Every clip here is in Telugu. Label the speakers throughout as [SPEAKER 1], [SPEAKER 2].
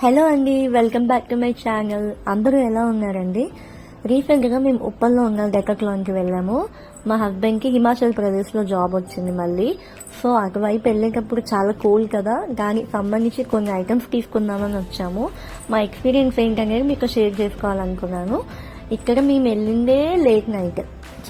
[SPEAKER 1] హలో అండి welcome back to my channel. అందరూ ఎలా ఉన్నారండి? రీసెంట్గా మేము ఉప్పల్లో ఉన్న డెకట్లాన్కి వెళ్ళాము. మా హస్బెండ్కి హిమాచల్ ప్రదేశ్లో జాబ్ వచ్చింది మళ్ళీ. సో అటువైపు వెళ్ళేటప్పుడు చాలా కూల్ కదా. దానికి సంబంధించి కొన్ని ఐటమ్స్ తీసుకుందామని వచ్చాము. మా ఎక్స్పీరియన్స్ ఏంటనేది మీకు షేర్ చేసుకోవాలనుకున్నాను. ఇక్కడ మేము వెళ్ళిందే లేట్ నైట్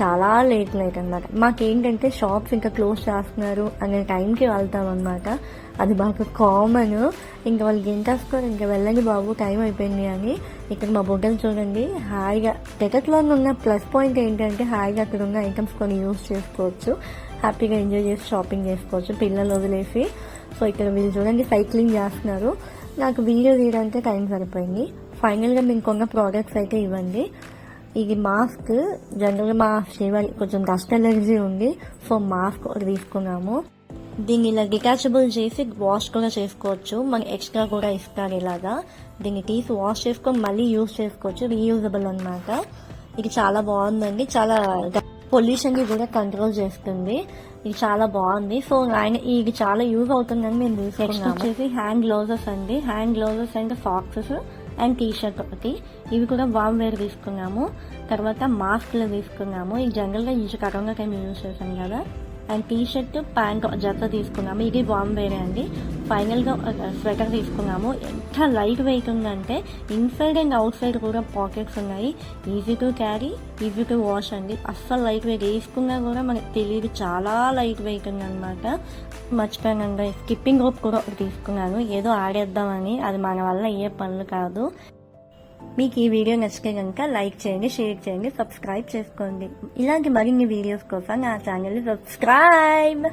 [SPEAKER 1] చాలా లేట్ నైట్ అనమాట మాకేంటంటే షాప్స్ ఇంకా క్లోజ్ చేస్తున్నారు అనే టైంకి వెళ్తాం అనమాట అది బాగా కామన్ ఇంకా వాళ్ళకి ఏం ఇంకా వెళ్ళండి బాబు టైం అయిపోయింది అని. ఇక్కడ మా బొడ్డలు చూడండి. హాయిగా టెకట్లో ఉన్న ప్లస్ పాయింట్ ఏంటంటే హాయిగా అక్కడ ఉన్న ఐటమ్స్ కొన్ని యూస్ చేసుకోవచ్చు. హ్యాపీగా ఎంజాయ్ చేసి షాపింగ్ చేసుకోవచ్చు. పిల్లలు వదిలేసి. సో ఇక్కడ వీళ్ళు చూడండి సైక్లింగ్ చేస్తున్నారు. నాకు వీడియో తీయడానికి టైం సరిపోయింది. ఫైనల్గా మేము కొన్న ప్రోడక్ట్స్ అయితే ఇవ్వండి. ఇది మాస్క్ జనరల్గా మా శివాలి కొంచెం డస్ట్ ఎలర్జీ ఉంది సో మాస్క్ ఒకటి తీసుకున్నాము. దీన్ని ఇలా డిటాచబుల్ చేసి వాష్ కూడా చేసుకోవచ్చు. మనకి ఎక్స్ట్రా కూడా ఇస్తారు ఇలాగా. దీన్ని తీసి వాష్ చేసుకొని మళ్ళీ యూజ్ చేసుకోవచ్చు. రీయూజబుల్ అన్నమాట. ఇది చాలా బాగుందండి. చాలా పొల్యూషన్ని కూడా కంట్రోల్ చేస్తుంది. ఇది చాలా బాగుంది. సో ఆయన ఇది చాలా యూజ్ అవుతుందని మేము తీసుకున్నాము. వచ్చేసి హ్యాండ్ గ్లౌజెస్ అండి. Hand gloves and socks. And T shirt ఒకటి. ఇవి కూడా వామ్ వేర్ తీసుకున్నాము తర్వాత మాస్క్లు తీసుకున్నాము ఈ జనరల్గా ఈ కరోనా టైం యూజ్ చేశాం కదా. అండ్ టీ షర్ట్ ప్యాంట్ జత తీసుకున్నాము. ఇది వామ్ వేరే అండి. ఫైనల్గా స్వెటర్ తీసుకున్నాము. ఎంత లైట్ వెయిట్ ఉందంటే ఇన్సైడ్ అండ్ అవుట్ సైడ్ కూడా పాకెట్స్ ఉన్నాయి. Easy to carry easy to wash అండి. అస్సలు లైట్ వెయిట్ వేసుకున్నా కూడా మనకి తెలియదు చాలా లైట్ వెయిట్ ఉందన్నమాట. మర్చిపోయానండి స్కిప్పింగ్ రోప్ కూడా ఒకటి తీసుకున్నాను. ఏదో ఆడేద్దామని అది మన వల్ల అయ్యే పనులు కాదు. మీకు ఈ వీడియో నచ్చితే కనుక లైక్ చేయండి షేర్ చేయండి సబ్స్క్రైబ్ చేసుకోండి. ఇలాంటి మరిన్ని వీడియోస్ కోసం నా ఛానల్ సబ్స్క్రైబ్